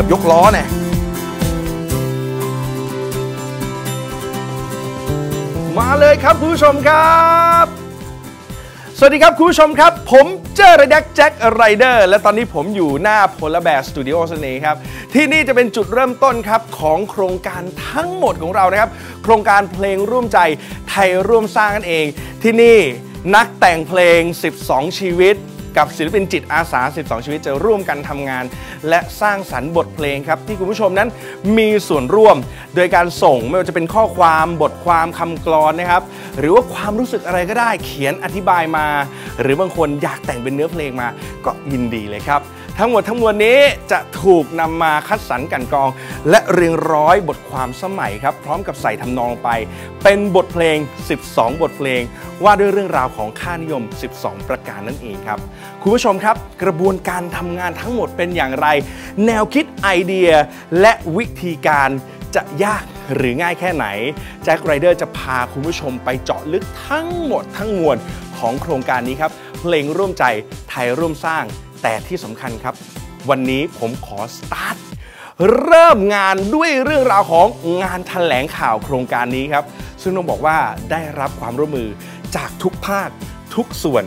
กือบยกล้อเนี่ยมาเลยครับคุณผู้ชมครับ สวัสดีครับคุณผู้ชมครับ ผมเจอร์แดกแจ็คไรเดอร์และตอนนี้ผมอยู่หน้าพลแบสตูดิโอสเนครับ ที่นี่จะเป็นจุดเริ่มต้นครับ ของโครงการทั้งหมดของเรานะครับ โครงการเพลงร่วมใจไทยร่วมสร้างนั่นเอง ที่นี่นักแต่งเพลง 12 ชีวิต กับศิลปินจิตอาสา 12 ชีวิตจะร่วมกันทำงาน และสร้างสรรค์บทเพลงครับ ที่คุณผู้ชมนั้นมีส่วนร่วม โดยการส่งไม่ว่าจะเป็นข้อความบทความคำกลอนนะครับ หรือว่าความรู้สึกอะไรก็ได้เขียนอธิบายมา หรือบางคนอยากแต่งเป็นเนื้อเพลงมาก็ยินดีเลยครับ ทั้งหมดทั้งมวลนี้จะถูกนำมาคัดสรรกันกอง และเรียงร้อยบทความสมัยครับ พร้อมกับใส่ทำนองไป เป็นบทเพลง 12 บทเพลง ว่าด้วยเรื่องราวของค่านิยม 12 ประการนั่นเองครับ คุณผู้ชมครับ กระบวนการทำงานทั้งหมดเป็นอย่างไร แนวคิดไอเดียและวิธีการจะยากหรือง่ายแค่ไหนแจ็คไรเดอร์จะพาคุณผู้ชมไปเจาะลึกทั้งหมดทั้งมวลของโครงการนี้ครับ เพลงร่วมใจไทยร่วมสร้าง แต่ที่สำคัญครับ วันนี้ผมขอสตาร์ทเริ่มงานด้วยเรื่องราวของงานแถลงข่าวโครงการนี้ครับ ซึ่งต้องบอกว่าได้รับความร่วมมือจากทุกภาคทุกส่วน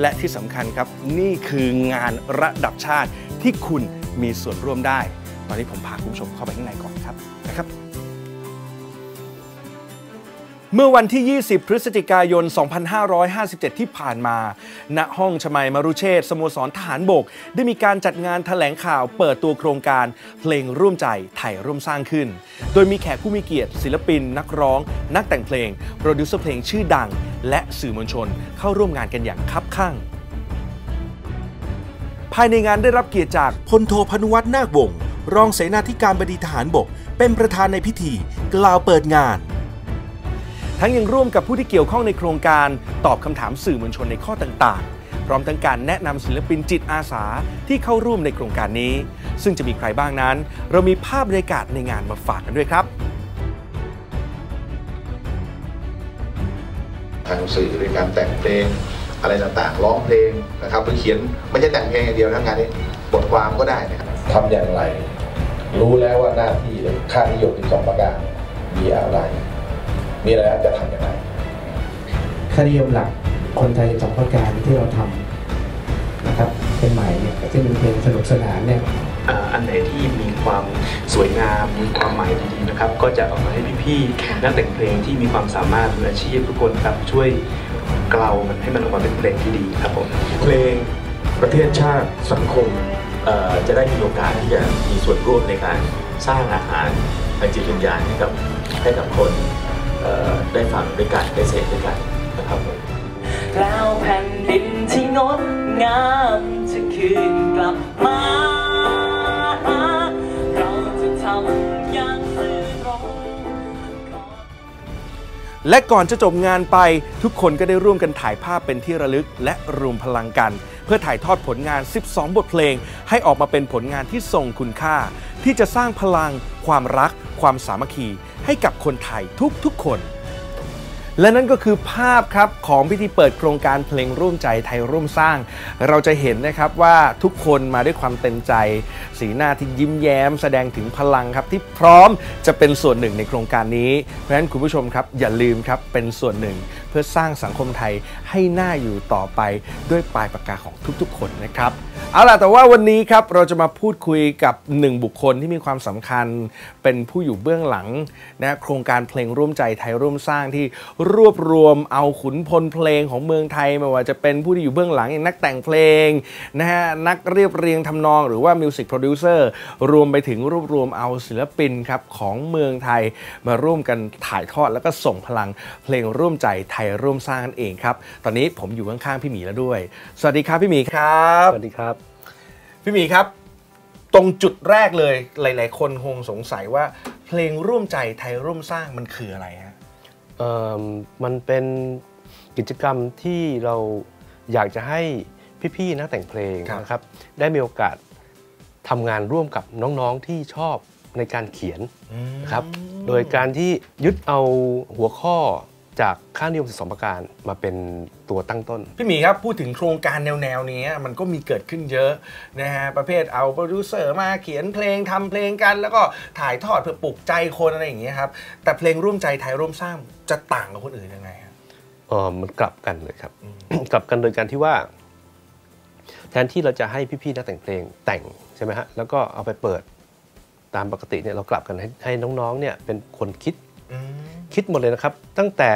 และที่สำคัญครับ นี่คืองานระดับชาติที่คุณมีส่วนร่วมได้ ตอนนี้ผมพาคุณผู้ชมเข้าไปข้างในก่อนครับนะครับ เมื่อวันที่ 20 พฤศจิกายน 2557 ที่ผ่านมา ณ ห้องชมัยมรุเชษฐ์สโมสรทหารบก ได้มีการจัดงานแถลงข่าวเปิดตัวโครงการเพลงร่วมใจไทยร่วมสร้างขึ้น โดยมีแขกผู้มีเกียรติ ศิลปิน นักร้อง นักแต่งเพลง โปรดิวเซอร์เพลงชื่อดัง และสื่อมวลชนเข้าร่วมงานกันอย่างคับข้างภายในงานได้รับเกียรติจากพลโทพนุวัฒน์นาควงศ์รองเสนาธิการบดีทหารบก เป็นประธานในพิธี กล่าวเปิดงาน ทั้งยังร่วมกับผู้ที่เกี่ยวข้องในโครงการตอบคำถามสื่อมวลชนในข้อต่างๆ พร้อมทั้งการแนะนำศิลปินจิตอาสาที่เข้าร่วมในโครงการนี้ ซึ่งจะมีใครบ้างนั้น เรามีภาพบรรยากาศในงานมาฝากกันด้วยครับทางสื่อในการแต่งเพลงอะไรต่างๆ ร้องเพลงนะครับหรือเขียนไม่ใช่แต่งเพลงอย่างเดียวนะงานนี้บทความก็ได้นะครับทำอย่างไร รู้แล้วว่าหน้าที่หรือค่านิยมที่สองประการมีอะไร มีอะไรแล้วจะทำอย่างไรค่านิยมหลักคนไทยสองประการที่เราทำนะครับเป็นใหม่เนี่ยซึ่งเป็นเพลงสนุกสนานเนี่ยอ่าอันไหนที่มีความสวยงามมีความหมายดีๆนะครับ ก็จะเอามาให้พี่ๆนักแต่งเพลงที่มีความสามารถมืออาชีพทุกคนครับช่วยเกลามันให้มันออกมาเป็นเพลงที่ดีครับผมเพลงประเทศชาติสังคมเอ่อจะได้มีโอกาสที่จะมีส่วนร่วมในการสร้างอาหารทางจิตวิญญาณให้กับให้กับคนเอ่อ ได้ฟังด้วยกันได้เสพด้วยกันนะครับผมแล้วแผ่นดินที่งดงามจะคืนกลับมา และก่อนจะจบงานไปทุกคนก็ได้ร่วมกันถ่ายภาพเป็นที่ระลึกและรวมพลังกัน เพื่อถ่ายทอดผลงาน 12 บทเพลง ให้ออกมาเป็นผลงานที่ทรงคุณค่า ที่จะสร้างพลัง ความรัก ความสามัคคี ให้กับคนไทยทุกๆคน และนั่นก็คือภาพครับของพิธีเปิดโครงการเพลงร่วมใจไทยร่วมสร้าง เราจะเห็นนะครับว่าทุกคนมาด้วยความเต็มใจ สีหน้าที่ยิ้มแย้ม แสดงถึงพลังครับที่พร้อมจะเป็นส่วนหนึ่งในโครงการนี้ เพราะฉะนั้นคุณผู้ชมครับอย่าลืมครับเป็นส่วนหนึ่ง พื่อสร้างสังคมไทยให้น่าอยู่ต่อไปด้วยปลายปากกาของทุกๆ คนนะครับเอาล่ะแต่ว่าวันนี้ครับเราจะมาพูดคุยกับหนึ่งบุคคลที่มีความสำคัญ เป็นผู้อยู่เบื้องหลังนะโครงการเพลงร่วมใจไทยร่วมสร้างที่รวบรวมเอาขุนพลเพลงของเมืองไทยไม่ว่าจะเป็นผู้ที่อยู่เบื้องหลังอย่างนักแต่งเพลงนะฮะนักเรียบเรียงทำนองหรือว่ามิวสิกโปรดิวเซอร์รวมไปถึงรวบรวมเอาศิลปินครับของเมืองไทยมาร่วมกันถ่ายทอดแล้วก็ส่งพลังเพลงร่วมใจไทยร่วมสร้างนั่นเองครับ ตอนนี้ผมอยู่ข้างๆพี่หมีแล้วด้วย สวัสดีครับพี่หมีครับ สวัสดีครับ พี่หมีครับ ตรงจุดแรกเลยหลาย ๆ คนคงสงสัยว่าเพลงร่วมใจไทยร่วมสร้างมันคืออะไรฮะเอ่อมันเป็นกิจกรรมที่เราอยากจะให้พี่ๆนักแต่งเพลงครับนะครับ ได้มีโอกาสทำงานร่วมกับน้องๆที่ชอบในการเขียนนะครับ โดยการที่ยึดเอาหัวข้อ จากค่านิยม 12 ประการมาเป็นตัวตั้งต้น พี่หมีครับพูดถึงโครงการแนวๆนี้มันก็มีเกิดขึ้นเยอะนะฮะประเภทเอาโปรดิวเซอร์มาเขียนเพลงทำเพลงกัน แล้วก็ถ่ายทอดเพื่อปลุกใจคนอะไรอย่างเงี้ยครับแต่เพลงร่วมใจไทยร่วมสร้างจะต่างกับคนอื่นยังไงครับเออมันกลับกันเลยครับ กลับกันโดยการที่ว่า แทนที่เราจะให้พี่ๆนักแต่งเพลงแต่งใช่ไหมฮะแล้วก็เอาไปเปิดตามปกติเนี่ยเรากลับกันให้ให้น้องๆเนี่ยเป็นคนคิดอืม คิดหมดเลยนะครับ ตั้งแต่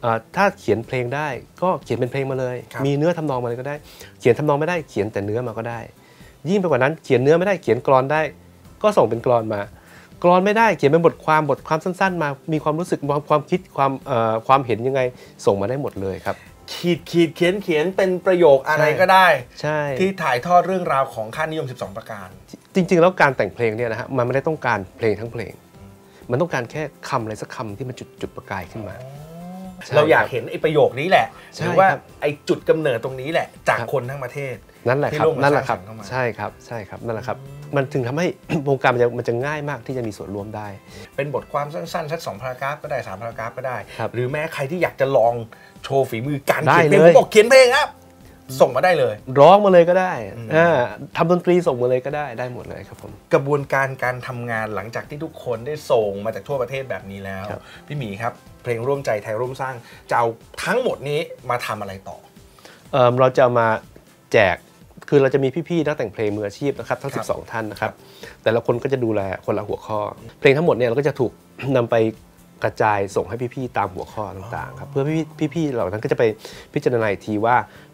เอ่อถ้าเขียนเพลงได้ก็เขียนเป็นเพลงมาเลยครับมีเนื้อทำนองมาเลยก็ได้ เขียนทำนองไม่ได้เขียนแต่เนื้อมาก็ได้ ยิ่งไปกว่านั้นเขียนเนื้อไม่ได้เขียนกรอนได้ ก็ส่งเป็นกรอนมากรอนไม่ได้เขียนเป็นบทความบทความสั้น ๆ มา มีความรู้สึกความความคิดความเอ่อความเห็นยังไงส่งมาได้หมดเลยครับ ขีดขีดเขียนเขียนเป็นประโยคอะไรใช่ก็ได้ ใช่ที่ถ่ายทอดเรื่องราวของค่านิยม 12 ประการ จริง ๆ แล้วการแต่งเพลงเนี่ยนะฮะมันไม่ได้ต้องการเพลงทั้งเพลง มันต้องการแค่คำอะไรสักคำที่มันจุดจุดประกายขึ้นมาใช่เราอยากเห็นไอ้ประโยคนี้แหละใช่หรือว่าครับไอ้จุดกำเนิดตรงนี้แหละ จากครับคนทั้งประเทศ นั่นแหละครับที่ร่วมกันนั่นแหละครับสร้างสรรค์เข้ามาใช่ครับใช่ครับนั่นแหละครับ มันถึงทำให้วงการมันจะมันจะง่ายมากที่จะมีส่วนร่วมได้ เป็นบทความสั้นๆสักสองพารากราฟก็ได้สามพารากราฟก็ได้ครับหรือแม้ใครที่อยากจะลองโชว์ฝีมือการได้เขียนเพลงเลยผมบอกเขียนเพลงครับ ส่งมาได้เลย ร้องมาเลยก็ได้อืมอ่าทำดนตรีส่งมาเลยก็ได้ได้หมดเลยครับผมกระบวนการการทำงานหลังจากที่ทุกคนได้ส่งมาจากทั่วประเทศแบบนี้แล้วครับพี่หมีครับ เพลงร่วมใจไทยร่วมสร้างจะเอาทั้งหมดนี้มาทำอะไรต่อเอิ่มเราจะมาแจกคือเราจะมีพี่ๆนักแต่งเพลงมืออาชีพนะครับทั้งครับ12 ท่านนะครับ แต่ละคนก็จะดูแลคนละหัวข้อ เพลงทั้งหมดเนี่ยเราก็จะถูกนำไปกระจายส่งให้พี่ๆตามหัวข้อต่างๆครับเพื่อพี่ๆพี่ๆเหล่านั้นก็จะไปพิจารณาอีกทีว่าเอ่อ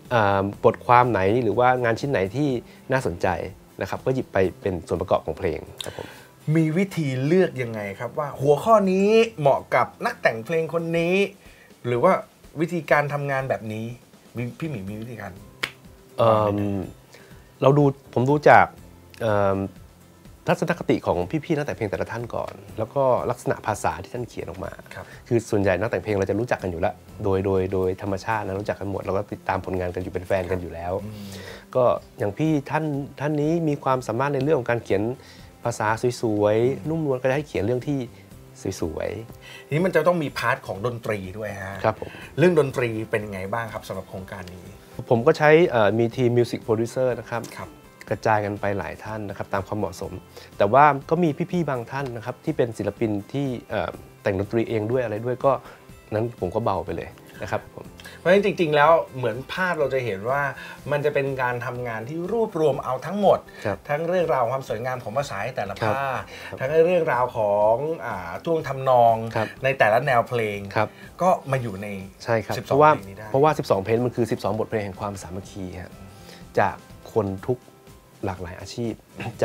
บทความไหนหรือว่างานชิ้นไหนที่น่าสนใจนะครับก็หยิบไปเป็นส่วนประกอบของเพลงครับผมมีวิธีเลือกยังไงครับว่าหัวข้อนี้เหมาะกับนักแต่งเพลงคนนี้ หรือว่าวิธีการทำงานแบบนี้มีพี่หมีมีวิธีการเอิ่มเราดูผมดูจากเอิ่ม ทัศนคติของพี่ๆนักแต่งเพลงแต่ละท่านก่อน แล้วก็ลักษณะภาษาที่ท่านเขียนออกมาครับคือส่วนใหญ่นักแต่งเพลงเราจะรู้จักกันอยู่แล้ว โดยโดยโดยธรรมชาตินะรู้จักกันหมดเราก็ติดตามผลงานกันอยู่เป็นแฟนกันอยู่แล้ว ก็อย่างพี่ท่านท่านนี้มีความสามารถในเรื่องของการเขียนภาษาสวยๆนุ่มนวลก็จะให้เขียนเรื่องที่สวยทีนี้มันจะต้องมีพาร์ทของดนตรีด้วยฮะๆครับผมเรื่องดนตรีเป็นยังไงบ้างครับสำหรับโครงการนี้ ผมก็ใช้เอ่อมีทีมมิวสิกโปรดิวเซอร์นะครับครับ กระจายกันไปหลายท่านนะครับตามความเหมาะสม แต่ว่าก็มีพี่ๆบางท่านนะครับที่เป็นศิลปินที่เอ่อแต่งดนตรีเองด้วยอะไรด้วยก็นั้นผมก็เบาไปเลยนะครับผมเพราะฉะนั้นจริง ๆ แล้วเหมือนภาพเราจะเห็นว่ามันจะเป็นการทำงานที่รวบรวมเอาทั้งหมดครับทั้งเรื่องราวความสวยงามของภาษาในแต่ละครับภาคครับทั้งเรื่องราวของอ่าท่วงทำนองครับในแต่ละแนวเพลงครับก็มาอยู่ในใช่ครับ12เพราะว่าเพลงนี้ได้เพราะว่า 12 เพลงมันคือ 12 บทเพลงแห่งความสามัคคีครับจากคนทุก หลากหลายอาชีพ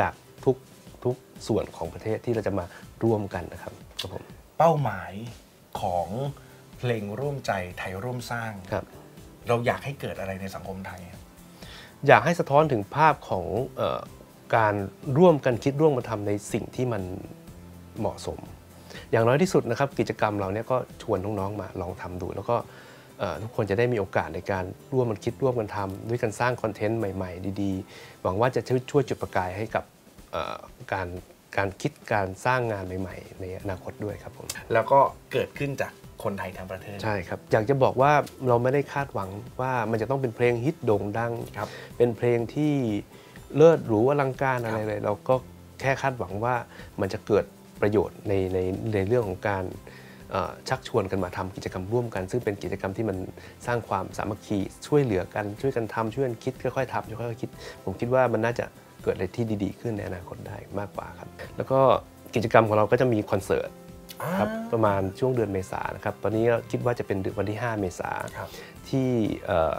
จากทุกทุกส่วนของประเทศที่เราจะมาร่วมกันนะครับครับผมเป้าหมายของเพลงร่วมใจไทยร่วมสร้างครับ เราอยากให้เกิดอะไรในสังคมไทยครับอยากให้สะท้อนถึงภาพของเออการร่วมกันคิดร่วมกันทำในสิ่งที่มันเหมาะสม อย่างน้อยที่สุดนะครับ กิจกรรมเราเนี่ยก็ชวนน้องๆมาลองทำดู แล้วก็เอ่อ ทุกคนจะได้มีโอกาสในการร่วมกันคิดร่วมกันทำด้วยกันสร้างคอนเทนต์ใหม่ๆ ดีๆ หวังว่าจะช่วยช่วยจุดประกายให้กับเอ่อการการคิดการสร้างงานใหม่ ๆ ในอนาคตด้วยครับผมแล้วก็เกิดขึ้นจากคนไทยทั้งประเทศใช่ครับ อยากจะบอกว่าเราไม่ได้คาดหวังว่ามันจะต้องเป็นเพลงฮิตโด่งดังครับเป็นเพลงที่เลิศหรูอลังการอะไรครับเลย เราก็แค่คาดหวังว่ามันจะเกิดประโยชน์ในในในเรื่องของการเอ่อ ชักชวนกันมาทำกิจกรรมร่วมกัน ซึ่งเป็นกิจกรรมที่มันสร้างความสามัคคีช่วยเหลือกันช่วยกันทำช่วยกันคิดค่อยๆทำค่อยๆคิด ผมคิดว่ามันน่าจะเกิดอะไรที่ดี ๆ ขึ้นในอนาคตได้มากกว่าครับ แล้วก็กิจกรรมของเราก็จะมีคอนเสิร์ตครับประมาณช่วงเดือนเมษานะครับ ตอนนี้คิดว่าจะเป็นเดือนวันที่ 5 เมษาครับที่เอ่อ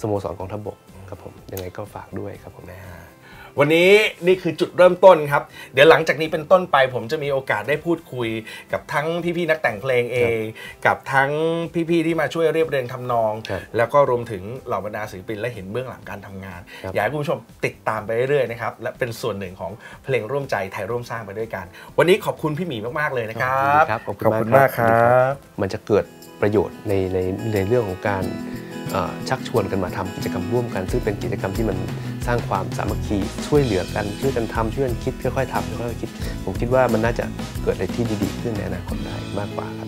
สโมสรกองทัพบกครับผมยังไงก็ฝากด้วยครับผมนะฮะ วันนี้นี่คือจุดเริ่มต้นครับ เดี๋ยวหลังจากนี้เป็นต้นไป ผมจะมีโอกาสได้พูดคุย กับทั้งพี่ๆนักแต่งเพลงเอง กับทั้งพี่ๆที่มาช่วยเรียบเรียงทำนองครับแล้วก็รวมถึงเหล่าบรรดาศิลปินและเห็นเบื้องหลังการทำงานครับอยากให้คุณผู้ชมติดตามไปเรื่อยๆนะครับและเป็นส่วนหนึ่งของเพลงร่วมใจไทยร่วมสร้างไปด้วยกัน วันนี้ขอบคุณพี่หมีมากๆเลยนะครับครับขอบคุณขอบคุณมากครับมันจะเกิดประโยชน์ในในในเรื่องของการเอ่อชักชวนกันมาทำกิจกรรมร่วมกัน ซึ่งเป็นกิจกรรมที่มัน สร้างความสามัคคีช่วยเหลือกันช่วยกันทำช่วยกันคิดค่อยๆทำค่อยๆคิด ผมคิดว่ามันน่าจะเกิดอะไรที่ดีๆขึ้นในอนาคตได้มากกว่าครับ